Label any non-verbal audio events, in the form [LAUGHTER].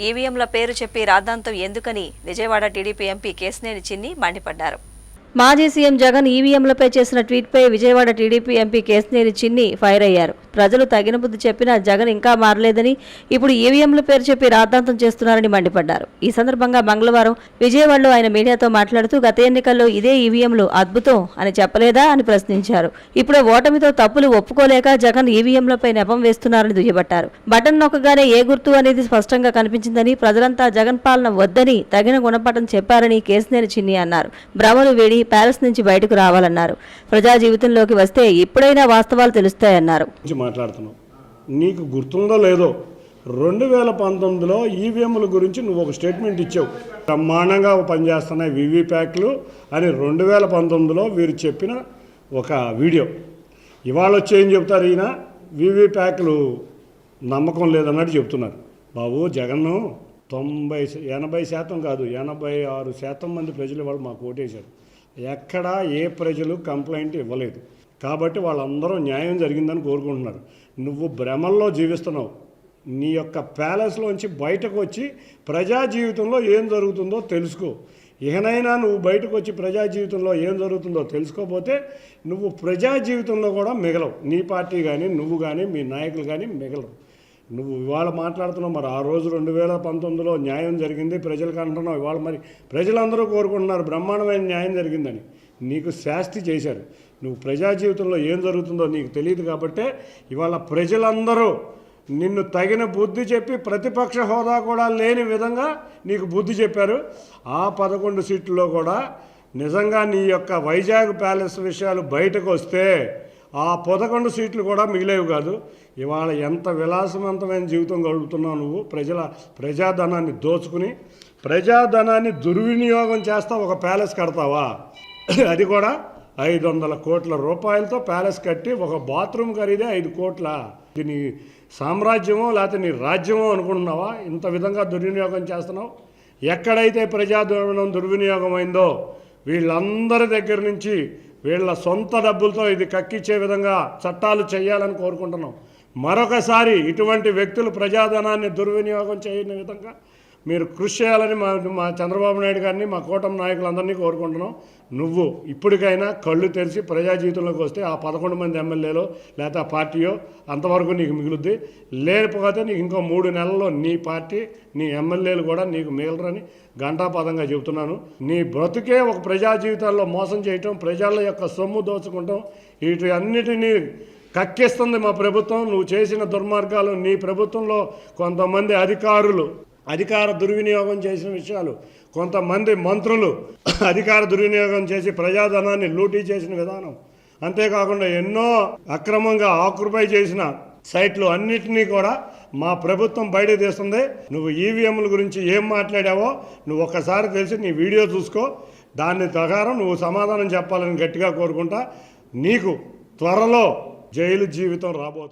ఈవీఎంల పేరు చెప్పి రాద్ధాంతం ఎందుకని విజయవాడ టీడీపీ ఎంపీ కేసినేని చిన్ని మండిపడ్డారు. మాజీ సీఎం జగన్ ఈవీఎంలపై చేసిన ట్వీట్పై Vijayawada TDP MP Kesineni Chinni fire అయ్యారు. ప్రజలు తగిన బుద్ధి చెప్పినా జగన్ ఇంకా మారలేదని ఇప్పుడు ఈవీఎంల పేరు చెప్పి రాద్ధాంతం చేస్తున్నారని మండిపడ్డారు. ఈ సందర్భంగా మంగళవారం విజయవాడలో ఆయన మీడియాతో మాట్లాడుతూ గత ఎన్నికల్లో ఇదే ఈవీఎంలు అద్భుతం అని చెప్పలేదా అని ప్రశ్నించారు. ఇప్పుడు ఓటమితో తప్పులు ఒప్పుకోలేక జగన్ ఈవీఎంలపై నెపం వేస్తున్నారని దుయ్యబట్టారు. బటన్ నొక్కగానే ఏ గుర్తు అనేది స్పష్టంగా కనిపించిందని ప్రజలంతా జగన్ పాలన వద్దని తగిన గుణపాఠం చెప్పారని కేసినేని చిన్ని అన్నారు. భ్రమలు వేడి ప్యాలెస్ నుంచి బయటకు రావాలన్నారు. ప్రజా జీవితంలోకి వస్తే ఇప్పుడైనా వాస్తవాలు తెలుస్తాయన్నారు. మాట్లాడుతున్నావు. నీకు గుర్తుందో లేదో రెండు వేల పంతొమ్మిదిలో ఈవీఎంల గురించి నువ్వు ఒక స్టేట్మెంట్ ఇచ్చావు. బ్రహ్మాండంగా పనిచేస్తున్నాయి వివిప్యాక్లు అని రెండు వేల పంతొమ్మిదిలో వీరు చెప్పిన ఒక వీడియో. ఇవాళ వచ్చి ఏం చెప్తారు ఈయన? వివిప్యాక్లు నమ్మకం లేదన్నట్టు చెప్తున్నారు. బాబు జగన్ను తొంభై ఎనభై శాతం కాదు ఎనభై ఆరు శాతం మంది ప్రజలు వాళ్ళు మాకు ఓటేశారు. ఎక్కడా ఏ ప్రజలు కంప్లైంట్ ఇవ్వలేదు. కాబట్టి వాళ్ళందరూ న్యాయం జరిగిందని కోరుకుంటున్నారు. నువ్వు భ్రమల్లో జీవిస్తున్నావు. నీ యొక్క ప్యాలెస్లోంచి బయటకు వచ్చి ప్రజా జీవితంలో ఏం జరుగుతుందో తెలుసుకో. ఇకనైనా నువ్వు బయటకు వచ్చి ప్రజా జీవితంలో ఏం జరుగుతుందో తెలుసుకోపోతే నువ్వు ప్రజా జీవితంలో కూడా మిగలవు. నీ పార్టీ కానీ నువ్వు కానీ మీ నాయకులు కానీ మిగలవు. నువ్వు ఇవాళ మాట్లాడుతున్నావు మరి ఆ రోజు రెండు వేల పంతొమ్మిదిలో న్యాయం జరిగింది ప్రజలకు అంటున్నావు. ఇవాళ మరి ప్రజలందరూ కోరుకుంటున్నారు బ్రహ్మాండమైన న్యాయం జరిగిందని. నీకు శాస్తి చేశారు. నువ్వు ప్రజా జీవితంలో ఏం జరుగుతుందో నీకు తెలియదు కాబట్టే ఇవాళ ప్రజలందరూ నిన్ను తగిన బుద్ధి చెప్పి ప్రతిపక్ష హోదా కూడా లేని విధంగా నీకు బుద్ధి చెప్పారు. ఆ పదకొండు సీట్లలో కూడా నిజంగా నీ యొక్క వైజాగ్ ప్యాలెస్ విషయాలు బయటకు వస్తే ఆ పదకొండు సీట్లు కూడా మిగిలేవి కాదు. ఇవాళ ఎంత విలాసవంతమైన జీవితం గడుపుతున్నావు నువ్వు. ప్రజల ప్రజాధనాన్ని దోచుకుని ప్రజాధనాన్ని దుర్వినియోగం చేస్తా ఒక ప్యాలెస్ కడతావా? [LAUGHS] అది కూడా ఐదు వందల కోట్ల రూపాయలతో ప్యాలెస్ కట్టి ఒక బాత్రూమ్ ఖరీదే ఐదు కోట్ల. ఇది నీ సామ్రాజ్యమో లేకపోతే నీ రాజ్యమో అనుకుంటున్నావా? ఇంత విధంగా దుర్వినియోగం చేస్తున్నావు? ఎక్కడైతే ప్రజాధనం దుర్వినియోగం అయిందో వీళ్ళందరి దగ్గర నుంచి వీళ్ళ సొంత డబ్బులతో ఇది కక్కిచ్చే విధంగా చట్టాలు చేయాలని కోరుకుంటున్నాం. మరొకసారి ఇటువంటి వ్యక్తులు ప్రజాధనాన్ని దుర్వినియోగం చేయని విధంగా మీరు కృషి చేయాలని మా మా చంద్రబాబు నాయుడు గారిని మా కూటమి నాయకులందరినీ కోరుకుంటున్నాం. నువ్వు ఇప్పటికైనా కళ్ళు తెరిచి ప్రజా జీవితంలోకి వస్తే ఆ పదకొండు మంది ఎమ్మెల్యేలో లేకపోతే ఆ పార్టీయో అంతవరకు నీకు మిగులుద్ది. లేకపోతే నీకు ఇంకో మూడు నెలల్లో నీ పార్టీ నీ ఎమ్మెల్యేలు కూడా నీకు మిగలరని ఘంటాపదంగా చెబుతున్నాను. నీ బ్రతుకే ఒక ప్రజా జీవితాల్లో మోసం చేయటం ప్రజల యొక్క సొమ్ము దోచుకుంటాం వీటి అన్నిటినీ కక్కిస్తుంది మా ప్రభుత్వం. నువ్వు చేసిన దుర్మార్గాలు నీ ప్రభుత్వంలో కొంతమంది అధికారులు అధికార దుర్వినియోగం చేసిన విషయాలు. కొంతమంది మంత్రులు అధికార దుర్వినియోగం చేసి ప్రజాధనాన్ని లూటీ చేసిన విధానం. అంతేకాకుండా ఎన్నో అక్రమంగా ఆక్యుపై చేసిన సైట్లు అన్నిటినీ కూడా మా ప్రభుత్వం బయట తీస్తుంది. నువ్వు ఈవీఎంల గురించి ఏం మాట్లాడావో నువ్వు ఒక్కసారి తెలిసి నీ వీడియో చూసుకో. దాని ప్రకారం నువ్వు సమాధానం చెప్పాలని గట్టిగా కోరుకుంటా. నీకు త్వరలో జైలు జీవితం రాబోతుంది.